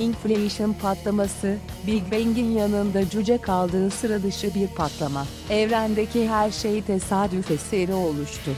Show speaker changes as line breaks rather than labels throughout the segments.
Inflation patlaması, Big Bang'in yanında cüce kaldığı sıra dışı bir patlama. Evrendeki her şey tesadüf eseri oluştu.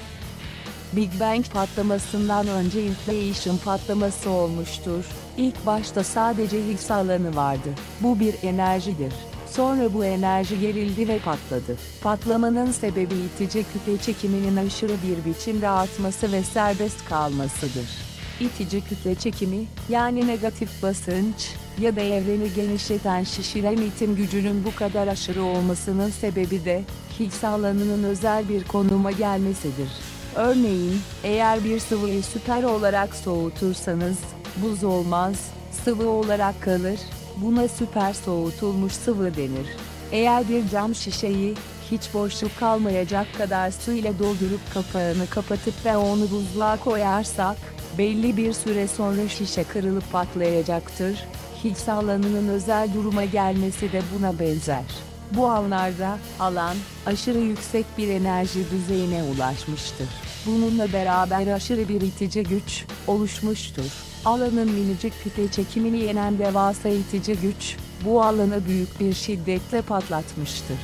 Big Bang patlamasından önce inflation patlaması olmuştur. İlk başta sadece Higgs alanı vardı. Bu bir enerjidir. Sonra bu enerji gerildi ve patladı. Patlamanın sebebi itici kütle çekiminin aşırı bir biçimde artması ve serbest kalmasıdır. İtici kütle çekimi, yani negatif basınç ya da evreni genişleten şişiren itim gücünün bu kadar aşırı olmasının sebebi de Higgs alanının özel bir konuma gelmesidir. Örneğin, eğer bir sıvıyı süper olarak soğutursanız, buz olmaz, sıvı olarak kalır, buna süper soğutulmuş sıvı denir. Eğer bir cam şişeyi, hiç boşluk kalmayacak kadar su ile doldurup kapağını kapatıp ve onu buzluğa koyarsak, belli bir süre sonra şişe kırılıp patlayacaktır. Higgs alanının özel duruma gelmesi de buna benzer. Bu anlarda, alan, aşırı yüksek bir enerji düzeyine ulaşmıştır. Bununla beraber aşırı bir itici güç, oluşmuştur. Alanın minicik kütle çekimini yenen devasa itici güç, bu alanı büyük bir şiddetle patlatmıştır.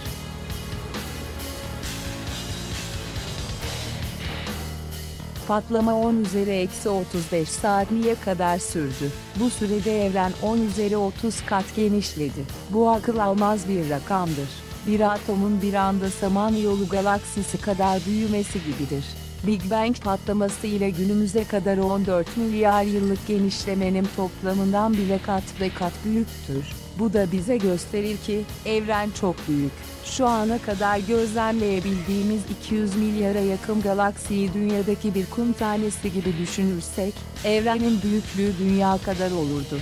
Patlama 10 üzeri eksi 35 saniye kadar sürdü. Bu sürede evren 10 üzeri 30 kat genişledi. Bu akıl almaz bir rakamdır. Bir atomun bir anda Samanyolu galaksisi kadar büyümesi gibidir. Big Bang patlaması ile günümüze kadar 14 milyar yıllık genişlemenin toplamından bile kat ve kat büyüktür. Bu da bize gösterir ki, evren çok büyük. Şu ana kadar gözlemleyebildiğimiz 200 milyara yakın galaksiyi dünyadaki bir kum tanesi gibi düşünürsek, evrenin büyüklüğü dünya kadar olurdu.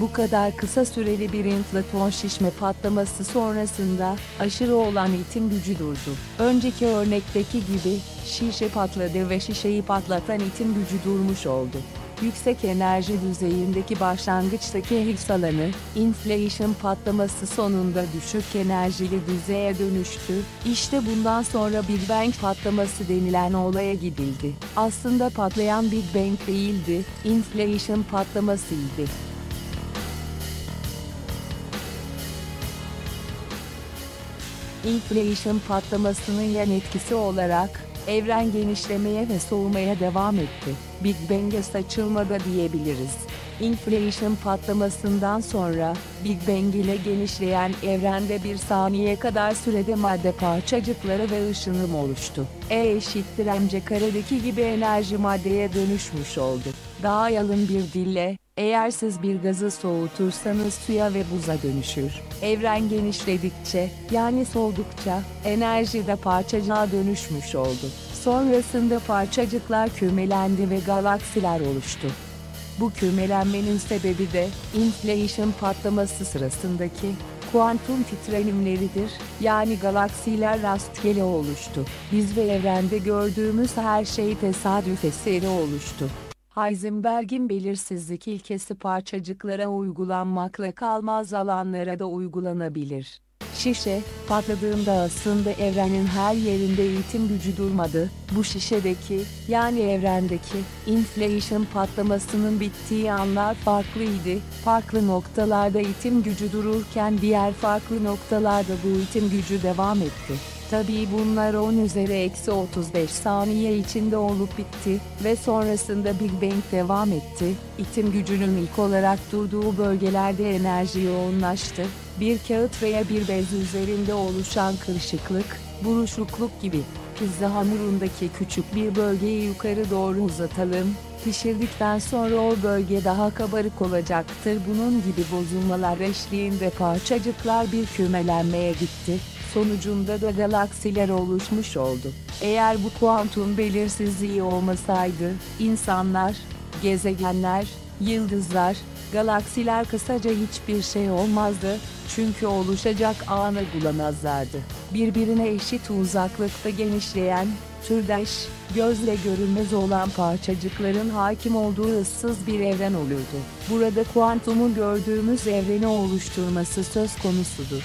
Bu kadar kısa süreli bir inflaton şişme patlaması sonrasında aşırı olan itim gücü durdu. Önceki örnekteki gibi şişe patladı ve şişeyi patlatan itim gücü durmuş oldu. Yüksek enerji düzeyindeki başlangıçtaki Higgs alanı, inflation patlaması sonunda düşük enerjili düzeye dönüştü. İşte bundan sonra Big Bang patlaması denilen olaya gidildi. Aslında patlayan Big Bang değildi, inflation patlamasıydı. Inflation patlamasının yan etkisi olarak, evren genişlemeye ve soğumaya devam etti. Big Bang'e saçılma da diyebiliriz. Inflation patlamasından sonra, Big Bang ile genişleyen evrende bir saniye kadar sürede madde parçacıkları ve ışınım oluştu. E eşittir mc karedeki gibi enerji maddeye dönüşmüş oldu. Daha yalın bir dille, eğer siz bir gazı soğutursanız suya ve buza dönüşür. Evren genişledikçe, yani soğudukça, enerji de parçacığa dönüşmüş oldu. Sonrasında parçacıklar kümelendi ve galaksiler oluştu. Bu kümelenmenin sebebi de, inflation patlaması sırasındaki, kuantum titreşimleridir, yani galaksiler rastgele oluştu. Biz ve evrende gördüğümüz her şey tesadüf eseri oluştu. Heisenberg'in belirsizlik ilkesi parçacıklara uygulanmakla kalmaz alanlara da uygulanabilir. Şişe, patladığında aslında evrenin her yerinde itim gücü durmadı, bu şişedeki, yani evrendeki, inflation patlamasının bittiği anlar farklıydı, farklı noktalarda itim gücü dururken diğer farklı noktalarda bu itim gücü devam etti. Tabii bunlar 10 üzeri eksi 35 saniye içinde olup bitti ve sonrasında Big Bang devam etti. İtim gücünün ilk olarak durduğu bölgelerde enerji yoğunlaştı. Bir kağıt veya bir bez üzerinde oluşan kırışıklık, buruşukluk gibi. Pizza hamurundaki küçük bir bölgeyi yukarı doğru uzatalım. Pişirdikten sonra o bölge daha kabarık olacaktır. Bunun gibi bozulmalar eşliğinde parçacıklar bir kümelenmeye gitti sonucunda da galaksiler oluşmuş oldu. Eğer bu kuantum belirsizliği olmasaydı, insanlar, gezegenler, yıldızlar, galaksiler kısaca hiçbir şey olmazdı, çünkü oluşacak anı bulamazlardı. Birbirine eşit uzaklıkta genişleyen, türdeş, gözle görünmez olan parçacıkların hakim olduğu ıssız bir evren olurdu. Burada kuantumun gördüğümüz evreni oluşturması söz konusudur.